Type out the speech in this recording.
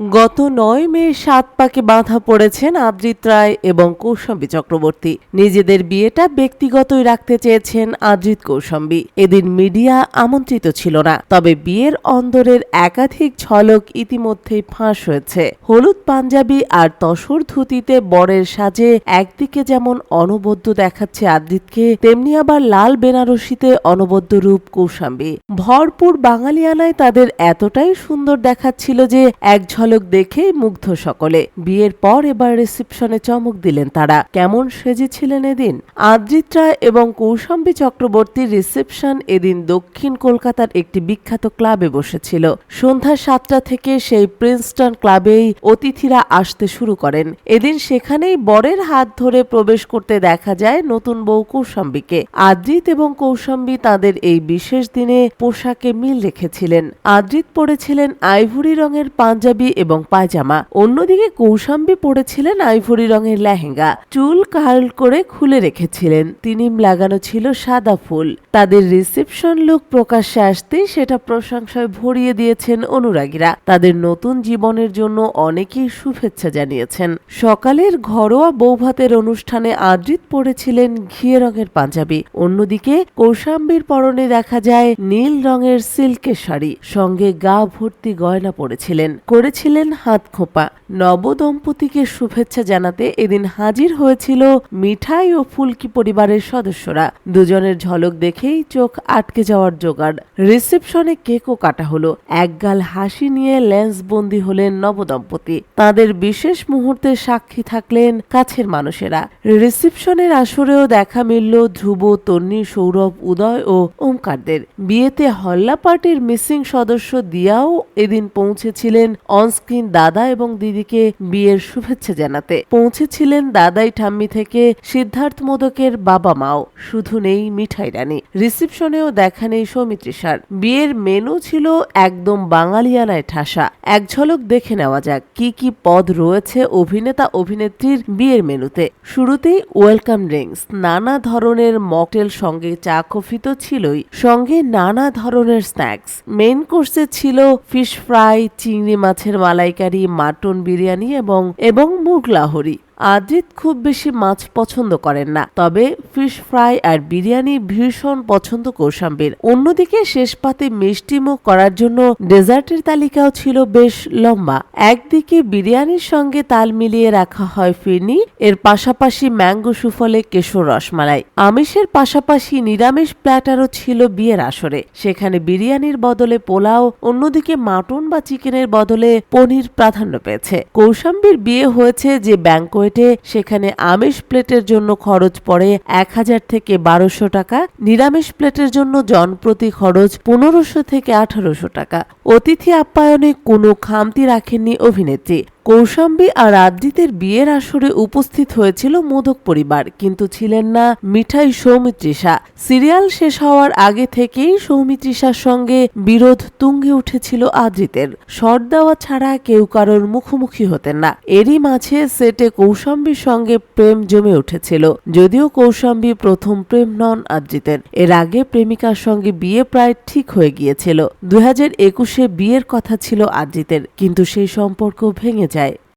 গত নয় মে সাত পাকে বাঁধা পড়েছেন আদ্রিত রায় এবং কৌশম্বী চক্রবর্তী। নিজেদের বিয়েটা ব্যক্তিগতই রাখতে চেয়েছেন আদ্রিত কৌশম্বী। এদিন মিডিয়া আমন্ত্রিত ছিল না, তবে বিয়ের অন্দরের একাধিক ঝলক ইতিমধ্যেই ফাঁস হয়েছে। হলুদ পাঞ্জাবি আর তসর ধুতিতে বরের সাজে একদিকে যেমন অনবদ্য দেখাচ্ছে আদ্রিতকে, তেমনি আবার লাল বেনারসিতে অনবদ্য রূপ কৌশাম্বী। ভরপুর বাঙালিয়ানায় তাদের এতটাই সুন্দর দেখাচ্ছিল যে, এক ঝলক দেখেই মুগ্ধ সকলে। বিয়ের পর এবার রিসেপশনে চমক দিলেন তারা। কেমন সেজেছিলেন এদিন? আদ্রিত রায় এবং কৌশাম্বী চক্রবর্তীর রিসেপশন এদিন দক্ষিণ কলকাতার একটি বিখ্যাত ক্লাবে বসেছিল। সন্ধ্যা সাতটা থেকে সেই প্রিন্সটন ক্লাবেই অতিথিরা আসতে শুরু করেন। এদিন সেখানেই বরের হাত ধরে প্রবেশ করতে দেখা যায় নতুন বউ কৌশাম্বীকে। আদ্রিত এবং কৌশাম্বী তাদের এই বিশেষ দিনে পোশাকে মিল রেখেছিলেন। আদ্রিত পরেছিলেন আইভরি রঙের পাঞ্জাবি এবং পায়জামা। অন্যদিকে কৌশাম্বী পরেছিলেন আইভরি রঙের লেহেঙ্গা। চুল কার্ল করে খুলে রেখেছিলেন। তিনিম লাগানো ছিল সাদা ফুল। তাদের রিসেপশন লুক প্রকাশ্যে আসতেই সেটা প্রশংসায় ভরিয়ে দিয়েছেন অনুরাগীরা। তাদের নতুন জীবনের জন্য অনেকেই শুভেচ্ছা জানিয়েছেন। সকালের ঘরোয়া বৌভাতের অনুষ্ঠানে আদ্রিত পরেছিলেন ঘিয়ে রঙের পাঞ্জাবি। অন্যদিকে কৌশাম্বীর পরনে দেখা যায় নীল রঙের সিল্কের শাড়ি। সঙ্গে গা ভর্তি গয়না পরেছিলেন। করেছিলেন হাত খোপা। নবদম্পতিকে শুভেচ্ছা জানাতে এদিন হাজির হয়েছিল মিঠাই ও ফুলকি পরিবারের সদস্যরা। দুজনের ঝলক দেখেই চোখ আটকে যাওয়ার জোগাড়। রিসেপশনে কেকও কাটা হলো। একগাল হাসি নিয়ে লেন্স বন্দি হলেন নবদম্পতি। তাদের বিশেষ মুহূর্তে সাক্ষী থাকলেন কাছের মানুষেরা। রিসেপশনের আসরেও দেখা মিলল ধ্রুব, তন্নি, সৌরভ, উদয় ও ওমকারদের। বিয়েতে হল্লা পার্টির মিসিং সদস্য দিয়াও এদিন পৌঁছেছিলেন অনস্ক্রিন দাদা এবং দিদিকে বিয়ের শুভেচ্ছা জানাতে। পৌঁছেছিলেন দাদাই ঠাম্মি থেকে সিদ্ধার্থ মোদকের বাবা মাও, শুধু নেই মিঠাই রানী। রিসেপশনেও দেখা নেই সৌমিত্রিষার বিয়ের মেনু ছিল একদম বাঙালিয়ানায় ঠাসা। এক ঝলক দেখে নেওয়া যাক কি কি পদ রয়েছে অভিনেতা অভিনেত্রীর বিয়ের মেনুতে। শুরুতেই ওয়েলকাম ড্রিঙ্কস। নানা ধরনের মকটেল সঙ্গে চা কফি তো ছিলই, সঙ্গে নানা ধরনের স্ন্যাক্স। মেন কোর্সে ছিল ফিশ ফ্রাই, চিংড়ি মাছের মালাইকারি মাটন বিরিয়ানি এবং এবং মুগ লাহরি। আদ্রিত খুব বেশি মাছ পছন্দ করেন না। তবে ফিশ ফ্রাই আর বিরিয়ানি ভীষণ পছন্দ কৌশাম্বীর। অন্যদিকে শেষ পাতে মিষ্টিমুখ করার জন্য ডেজার্টের তালিকাও ছিল বেশ লম্বা। একদিকে বিরিয়ানির সঙ্গে তাল মিলিয়ে রাখা হয় ফিরনি, এর পাশাপাশি ম্যাঙ্গো সুফলে কেশর রসমালাই। আমিষের পাশাপাশি নিরামিষ প্ল্যাটারও ছিল বিয়ের আসরে। সেখানে বিরিয়ানির বদলে পোলাও, অন্যদিকে মাটন বা চিকেনের বদলে পনির প্রাধান্য পেয়েছে। কৌশাম্বীর বিয়ে হয়েছে যে ব্যাংকোয়েট প্লেটে সেখানে আমিষ প্লেটের জন্য খরচ পড়ে এক হাজার থেকে বারোশো টাকা। নিরামিষ প্লেটের জন্য জনপ্রতি খরচ পনেরোশো থেকে আঠারোশো টাকা। অতিথি আপ্যায়নে কোনো খামতি রাখেননি অভিনেত্রী। কৌশাম্বী আর আদ্রিতের বিয়ের আসরে উপস্থিত হয়েছিল মোদক পরিবার, কিন্তু ছিলেন না মিঠাই সৌমিত্রিষা। সিরিয়াল শেষ হওয়ার আগে থেকেই সৌমিত্রিষার সঙ্গে বিরোধ তুঙ্গে উঠেছিল আদ্রিতের। শর্ট দেওয়া ছাড়া কেউ কারোর মুখোমুখি হতেন না। এরই মাঝে সেটে কৌশাম্বীর সঙ্গে প্রেম জমে উঠেছিল, যদিও কৌশাম্বী প্রথম প্রেম নন আদ্রিতের। এর আগে প্রেমিকার সঙ্গে বিয়ে প্রায় ঠিক হয়ে গিয়েছিল। দুই হাজার একুশে বিয়ের কথা ছিল আদ্রিতের, কিন্তু সেই সম্পর্ক ভেঙে যায়